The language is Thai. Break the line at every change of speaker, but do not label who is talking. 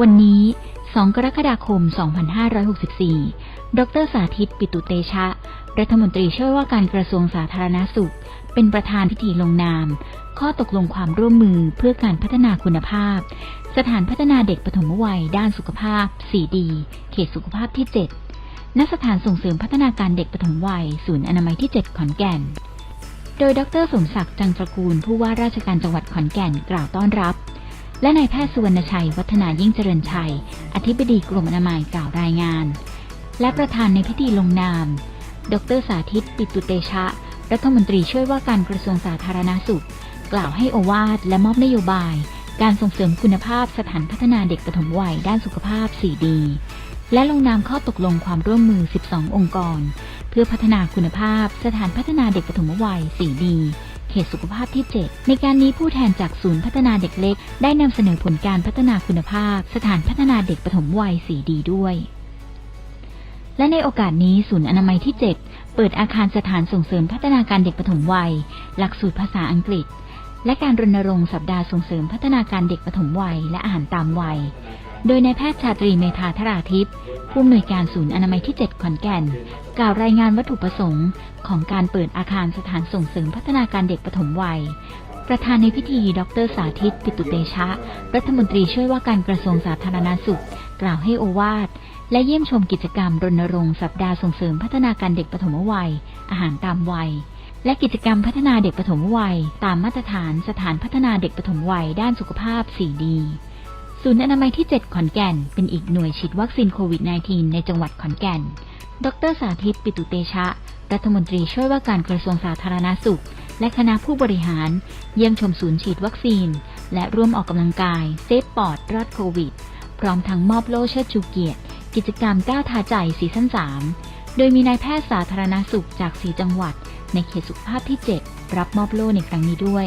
วันนี้ 2 กรกฎาคม 2564 ดรสาธิตปิตุเตชะ รัฐมนตรีช่วยว่าการกระทรวงสาธารณสุข เป็นประธานพิธีลงนาม ข้อตกลงความร่วมมือเพื่อการพัฒนาคุณภาพ สถานพัฒนาเด็กปฐมวัย ด้านสุขภาพ 4D เขตสุขภาพที่ 7 ณ สถานส่งเสริมพัฒนาการเด็กปฐมวัย ศูนย์อนามัยที่ 7 ขอนแก่น โดยดรสมศักดิ์จังตระกูลผู้ว่าราชการจังหวัดขอนแก่นกล่าวต้อนรับ และนายแพทย์สุวรรณชัย วัฒนายิ่งเจริญชัย อธิบดีกรมอนามัยกล่าวรายงาน และประธานในพิธีลงนาม ดรสาธิต ปิตุเตชะ รัฐมนตรีช่วยว่าการกระทรวงสาธารณสุข กล่าวให้โอวาทและมอบนโยบาย การส่งเสริมคุณภาพสถานพัฒนาเด็กปฐมวัยด้านสุขภาพ 4D และลงนามข้อตกลงความร่วมมือ 12 องค์กร เพื่อพัฒนาคุณภาพสถานพัฒนาเด็กปฐมวัย 4D เขตสุขภาพที่ 7 ในการนี้ผู้แทนจากศูนย์พัฒนาเด็กเล็ก ได้นำเสนอผลการพัฒนาคุณภาพ สถานพัฒนาเด็กปฐมวัย 4D ด้วย และในโอกาสนี้ศูนย์อนามัยที่ 7 เปิดอาคารสถานส่งเสริมพัฒนาการเด็กปฐมวัย หลักสูตรภาษาอังกฤษ และการรณรงค์สัปดาห์ส่งเสริมพัฒนาการเด็กปฐมวัย และอาหารตามวัย โดยนายแพทย์ชาตรีเมธาธราทิพย์ผู้อำนวยการศูนย์อนามัยที่ 7 ขอนแก่น กล่าวรายงานวัตถุประสงค์ของการเปิดอาคารสถานส่งเสริมพัฒนาการเด็กปฐมวัย ประธานในพิธีดรสาธิต ปิตุเตชะ รัฐมนตรีช่วยว่าการกระทรวงสาธารณสุข กล่าวให้โอวาทและเยี่ยมชมกิจกรรมรณรงค์สัปดาห์ส่งเสริมพัฒนาการเด็กปฐมวัย อาหารตามวัย และกิจกรรมพัฒนาเด็กปฐมวัย ตามมาตรฐานสถานพัฒนาเด็กปฐมวัยด้านสุขภาพ 4D ศูนย์อนามัยที่ 7 ขอนแก่น เป็นอีกหน่วยฉีดวัคซีนโควิด -19 ในจังหวัดขอนแก่น ดรสาธิตปิตุเตชะ รัฐมนตรีช่วยว่าการกระทรวงสาธารณสุข และคณะผู้บริหาร เยี่ยมชมศูนย์ฉีดวัคซีน และร่วมออกกำลังกาย เซฟปอดรอดโควิด พร้อมทั้งมอบโล่เชิดชูเกียรติ กิจกรรมก้าวทาใจซีซั่น3 โดยมีนายแพทย์สาธารณสุขจาก4จังหวัด ในเขตสุขภาพที่ 7 รับมอบโล่ในครั้งนี้ด้วย